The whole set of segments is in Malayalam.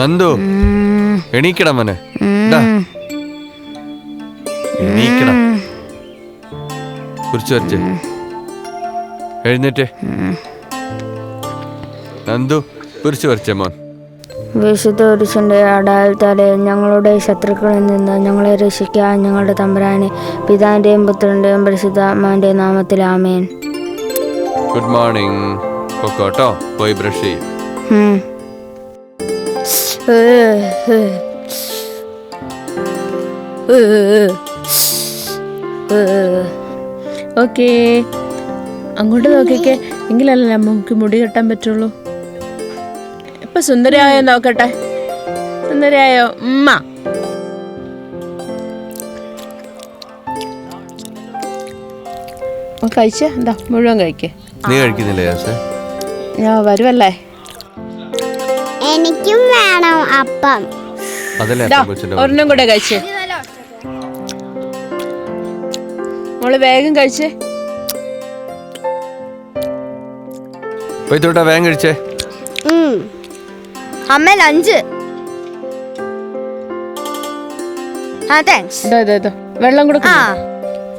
നന്ദു. എണീക്കണം മോനെ. ഡാ. എണീക്കണം കുറിച്ച് വരച്ച് എഴുന്നേറ്റേ. നന്ദു കുറിച്ച് വരച്ചേ മോൻ. വിശുദ്ധ കുരിശിന്റെ അടയാളത്താലെ ഞങ്ങളുടെ ശത്രുക്കളിൽ നിന്ന് ഞങ്ങളെ രക്ഷിക്കാൻ ഞങ്ങളുടെ തമ്പുരാനെ പിതാന്റെയും പുത്രന്റെയും പരിശുദ്ധാത്മാവിന്റെ നാമത്തിൽ ആമേൻ. ഗുഡ് മോർണിംഗ് പൊക്കോട്ടോ പോയി ബ്രഷ് ചെയ്യും. ഓക്കേ. അങ്ങോട്ട് നോക്കിക്കേ. എങ്കിലല്ലേ നമുക്ക് മുടി കെട്ടാൻ പറ്റുള്ളൂ. ഇപ്പൊ സുന്ദരിയായോ നോക്കട്ടെ. സുന്ദരിയായോ? ഉമ്മ. കഴിച്ചേ. എന്താ മുഴുവൻ കഴിക്കേ. നീ കഴിക്കുന്നില്ലേ ഞാൻ വരുവല്ലേ? എനിക്കും വേണം അപ്പം. അതല്ലേ ദാ, അപ്പം കൊച്ചിന്റെ ഒരെണ്ണം കൂടെ കഴിച്ചേ. മോൾ വേഗം കഴിച്ചേ. പോയിട്ടോട്ടെ വേഗം കഴിച്ചേ. അമ്മ ലഞ്ച് ആ താങ്ക്സ് ഇതാ ഇതാ ഇതാ. വെള്ളം കൊടുക്ക.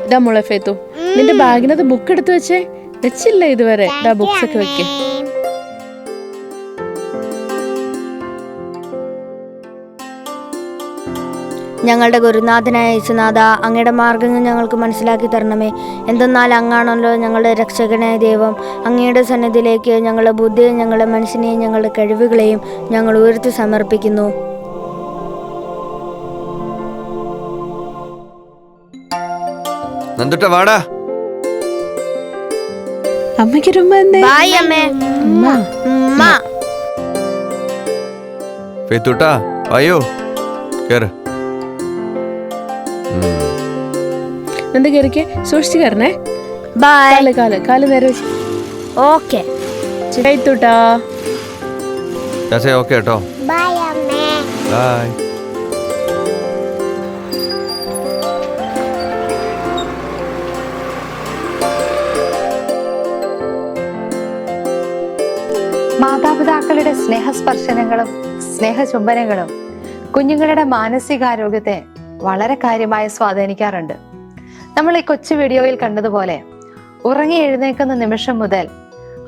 ഇതാ മോളെ ഫേത്തു. നിന്റെ ബാഗിനകത്ത് ബുക്ക് എടുത്ത് വെച്ചേ? വെച്ചില്ല ഇതുവരെ. ഇതാ ബുക്സ് ഒക്കെ വെക്കേ. ഞങ്ങളുടെ ഗുരുനാഥനായ യേശുനാഥ അങ്ങയുടെ മാർഗങ്ങൾ ഞങ്ങൾക്ക് മനസ്സിലാക്കി തരണമേ. എന്തെന്നാൽ അങ്ങാണല്ലോ ഞങ്ങളുടെ രക്ഷകനായ ദൈവം. അങ്ങയുടെ സന്നിധിയിലേക്ക് ഞങ്ങളുടെ ബുദ്ധിയെ ഞങ്ങളുടെ മനസ്സിനെയും ഞങ്ങളുടെ കഴിവുകളെയും ഞങ്ങൾ ഉയർത്തി സമർപ്പിക്കുന്നു. നന്ദുട്ട വാടാ. അമ്മയ്ക്കൊരുമ്മ എന്തേ? ബായ് അമ്മേ. ഉമ്മ. ഉമ്മ. ഫെയ്ത്തൂട്ടാ അയ്യോ കേറ്. എന്ത് കയറിക്കേ സൂക്ഷിച്ചു കയറണേ ബായ് കാൽ കാൽ കാൽ നേരെ വെച്ച്. ഓക്കെ ചെയ്തൂട്ടാ ഓക്കെ കേട്ടോ ബൈ അമ്മേ. ബൈ മാതാപിതാക്കളുടെ സ്നേഹസ്പർശനങ്ങളും സ്നേഹചുംബനങ്ങളും കുഞ്ഞുങ്ങളുടെ മാനസികാരോഗ്യത്തെ വളരെ കാര്യമായി സ്വാധീനിക്കാറുണ്ട്. നമ്മൾ ഈ കൊച്ചു വീഡിയോയിൽ കണ്ടതുപോലെ ഉറങ്ങി എഴുന്നേക്കുന്ന നിമിഷം മുതൽ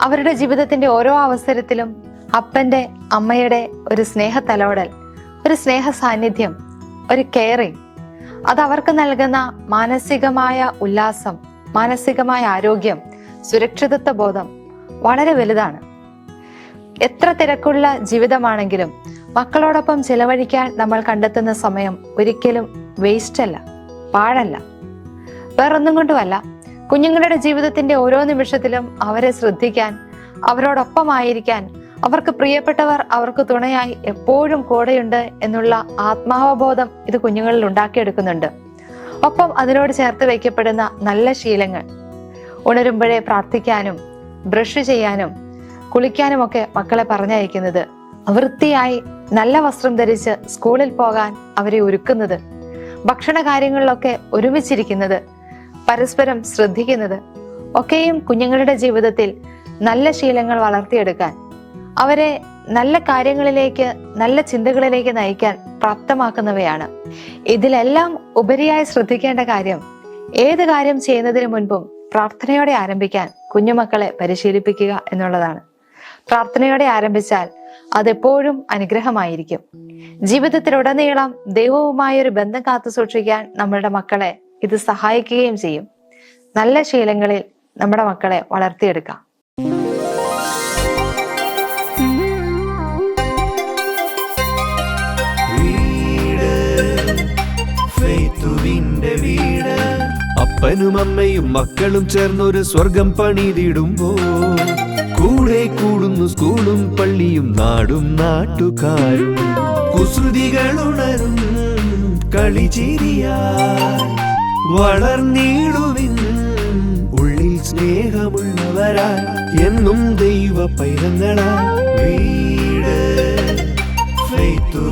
അവരുടെ ജീവിതത്തിന്റെ ഓരോ അവസരത്തിലും അപ്പന്റെ അമ്മയുടെ ഒരു സ്നേഹ തലോടൽ ഒരു സ്നേഹ സാന്നിധ്യം ഒരു കെയറിങ് അത് അവർക്ക് നൽകുന്ന മാനസികമായ ഉല്ലാസം മാനസികമായ ആരോഗ്യം സുരക്ഷിതത്വ ബോധം വളരെ വലുതാണ്. എത്ര തിരക്കുള്ള ജീവിതമാണെങ്കിലും മക്കളോടൊപ്പം ചിലവഴിക്കാൻ നമ്മൾ കണ്ടെത്തുന്ന സമയം ഒരിക്കലും വേസ്റ്റ് അല്ല പാഴല്ല. വേറൊന്നും കൊണ്ടുമല്ല. കുഞ്ഞുങ്ങളുടെ ജീവിതത്തിന്റെ ഓരോ നിമിഷത്തിലും അവരെ ശ്രദ്ധിക്കാൻ അവരോടൊപ്പമായിരിക്കാൻ അവർക്ക് പ്രിയപ്പെട്ടവർ അവർക്ക് തുണയായി എപ്പോഴും കൂടെയുണ്ട് എന്നുള്ള ആത്മാവബോധം ഇത് കുഞ്ഞുങ്ങളിൽ ഉണ്ടാക്കിയെടുക്കുന്നുണ്ട്. ഒപ്പം അതിനോട് ചേർത്ത് വയ്ക്കപ്പെടുന്ന നല്ല ശീലങ്ങൾ. ഉണരുമ്പോഴേ പ്രാർത്ഥിക്കാനും ബ്രഷ് ചെയ്യാനും കുളിക്കാനുമൊക്കെ മക്കളെ പറഞ്ഞയക്കുന്നത്. വൃത്തിയായി നല്ല വസ്ത്രം ധരിച്ച് സ്കൂളിൽ പോകാൻ അവരെ ഒരുക്കുന്നത്. ഭക്ഷണ കാര്യങ്ങളിലൊക്കെ ഒരുമിച്ചിരിക്കുന്നത് പരസ്പരം ശ്രദ്ധിക്കുന്നത് ഒക്കെയും കുഞ്ഞുങ്ങളുടെ ജീവിതത്തിൽ നല്ല ശീലങ്ങൾ വളർത്തിയെടുക്കാൻ അവരെ നല്ല കാര്യങ്ങളിലേക്ക് നല്ല ചിന്തകളിലേക്ക് നയിക്കാൻ പ്രാപ്തമാക്കുന്നവയാണ്. ഇതിലെല്ലാം ഉപരിയായി ശ്രദ്ധിക്കേണ്ട കാര്യം ഏത് കാര്യം ചെയ്യുന്നതിന് മുൻപും പ്രാർത്ഥനയോടെ ആരംഭിക്കാൻ കുഞ്ഞുമക്കളെ പരിശീലിപ്പിക്കുക എന്നുള്ളതാണ്. പ്രാർത്ഥനയോടെ ആരംഭിച്ചാൽ അതെപ്പോഴും അനുഗ്രഹമായിരിക്കും. ജീവിതത്തിലുടനീളം ദൈവവുമായ ഒരു ബന്ധം കാത്തു സൂക്ഷിക്കാൻ നമ്മളുടെ മക്കളെ ഇത് സഹായിക്കുകയും ചെയ്യും. നല്ല ശീലങ്ങളിൽ നമ്മുടെ മക്കളെ വളർത്തിയെടുക്കാം. വീട് അപ്പനും അമ്മയും മക്കളും ചേർന്നൊരു സ്വർഗം പണിതിടുമ്പോ കൂടെ കൂടെ കൂടുന്നു സ്കൂളും പള്ളിയും നാടും നാട്ടുകാരും കുസൃതികൾ ഉണരും കളിചിരിയായി വളർന്നിടുവിൻ ഉള്ളിൽ സ്നേഹമുള്ളവരായി എന്നും ദൈവ പൈതങ്ങളായി. വീട് ഫെയ്ത്തു